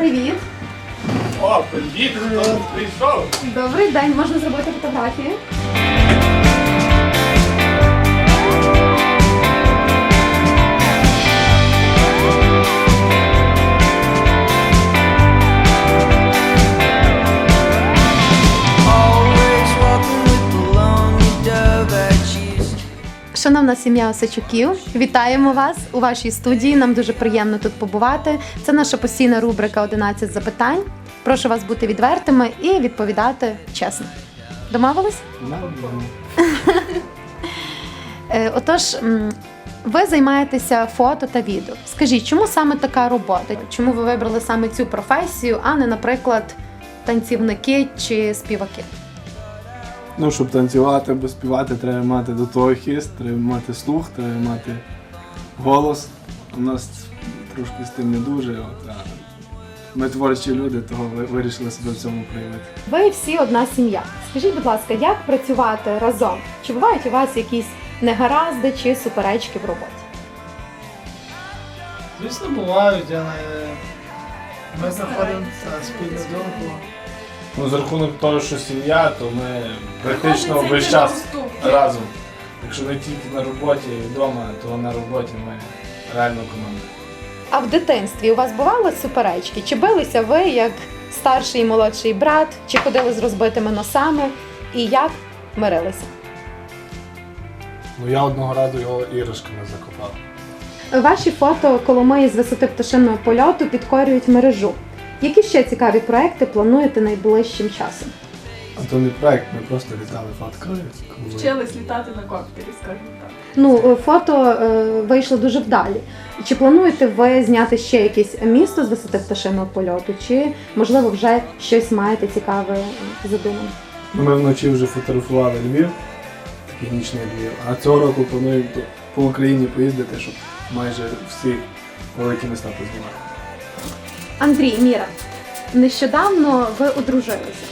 Привіт! О, привіт, хто тут прийшов? Добрий день, можна зробити фотографію? Шановна сім'я Осачуків, вітаємо вас у вашій студії. Нам дуже приємно тут побувати. Це наша постійна рубрика «11 запитань. Прошу вас бути відвертими і відповідати чесно. Домовились? Е, Отож, ви займаєтеся фото та відео. Скажіть, чому саме така робота? Чому ви вибрали саме цю професію, а не, наприклад, танцівники чи співаки? Ну, щоб танцювати або співати, треба мати до того хист, треба мати слух, треба мати голос. У нас трошки з тим не дуже. От, а ми творчі люди, того вирішили себе в цьому проявити. Ви всі одна сім'я. Скажіть, будь ласка, як працювати разом? Чи бувають у вас якісь негаразди чи суперечки в роботі? Звісно, бувають, не... Ми знаходимо спільну думку. Ну, за рахунок того, що сім'я, то ми практично весь час разом. Якщо не тільки на роботі і вдома, то на роботі ми реально команда. А в дитинстві у вас бували суперечки? Чи билися ви як старший і молодший брат, чи ходили з розбитими носами? І як мирилися? Ну я одного разу його іграшками закопав. Ваші фото Коломиї з висоти пташиного польоту підкорюють мережу. Які ще цікаві проекти плануєте найближчим часом? А то не проект, ми просто літали фоткали. коли- Вчились літати на коптері, скажімо так. Ну, е, фото е, вийшло дуже вдалі. Чи плануєте ви зняти ще якесь місто з висоти пташиного польоту, чи можливо вже щось маєте цікаве задумане? Ну, Ми вночі вже фотографували Львів, такий нічний Львів. А цього року плануємо по- по Україні поїздити, щоб майже всі великі міста познімати. Андрій, Міра, нещодавно ви одружилися.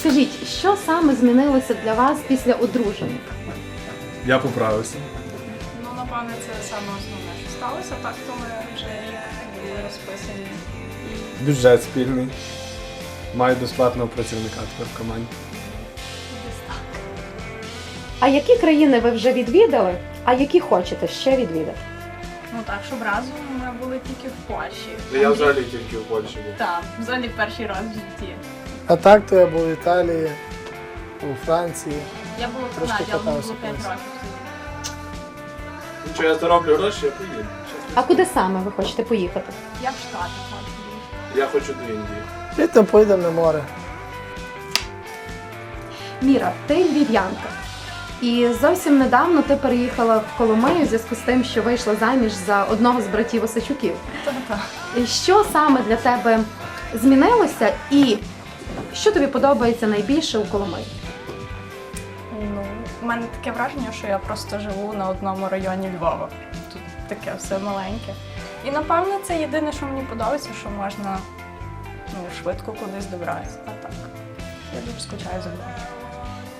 Скажіть, що саме змінилося для вас після одруження? Я поправився. Ну, напевне, це саме основне, що сталося. Так, то ми вже рік були розписані. Бюджет спільний. Маю безплатного працівника тепер в команді. А які країни ви вже відвідали, а які хочете ще відвідати? Ну так, щоб разом ми були тільки в Польщі. Я взагалі тільки в Польщі був. Так, взагалі перший раз в житті. А так то я був в Італії, у Франції. Я була в Канаді, але мені було 5 років. Нічого, я зароблю гроші, я поїду. А куди саме ви хочете поїхати? Я в Штати хочу. Я хочу до Індії. Літом поїдемо на море. Міра, ти львів'янка. І зовсім недавно ти переїхала в Коломию в зв'язку з тим, що вийшла заміж за одного з братів Осачуків. І Що саме для тебе змінилося, і що тобі подобається найбільше у Коломиї? Ну, у мене таке враження, що я просто живу на одному районі Львова. Тут таке все маленьке. І напевно це єдине, що мені подобається, що можна ну, швидко кудись добратися. А так. Я дуже скучаю за Львовом.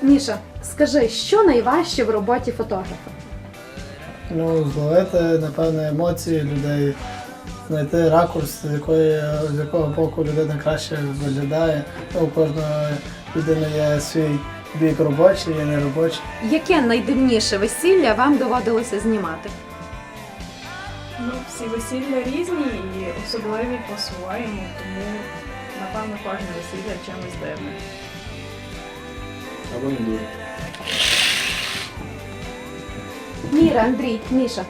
Міша, скажи, що найважче в роботі фотографа? Ну, зловити, напевно, емоції людей, знайти ракурс, з, якої, з якого боку людина краще виглядає. Ну, у кожної людини є свій бік робочий і неробочий. Яке найдивніше весілля вам доводилося знімати? Ну, всі весілля різні і особливі по-своєму, тому напевно кожне весілля чимось дивне. Або не дуже. Міра, Андрій, Міша,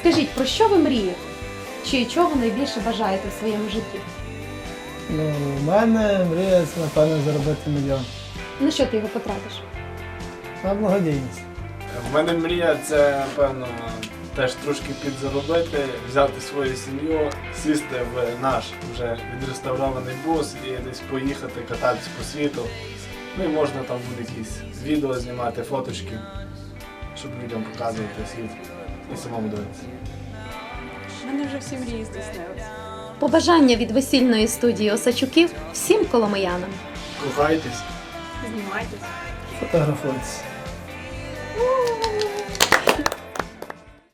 скажіть, про що ви мрієте? Чи чого найбільше бажаєте в своєму житті? Ну, у мене мрія, напевно, заробити мільйон. На що ти його потратиш? На благодійність. В мене мрія це, напевно, теж трошки підзаробити, взяти свою сім'ю, сісти в наш вже відреставрований бус і десь поїхати кататися по світу. Ну і можна там буде якісь відео знімати, фоточки, щоб людям показувати світ і самому дивитися. Мене вже всі мрії здійснилися. Побажання від весільної студії Осачуків всім коломиянам. Кохайтесь. Знімайтесь. Фотографуйтесь.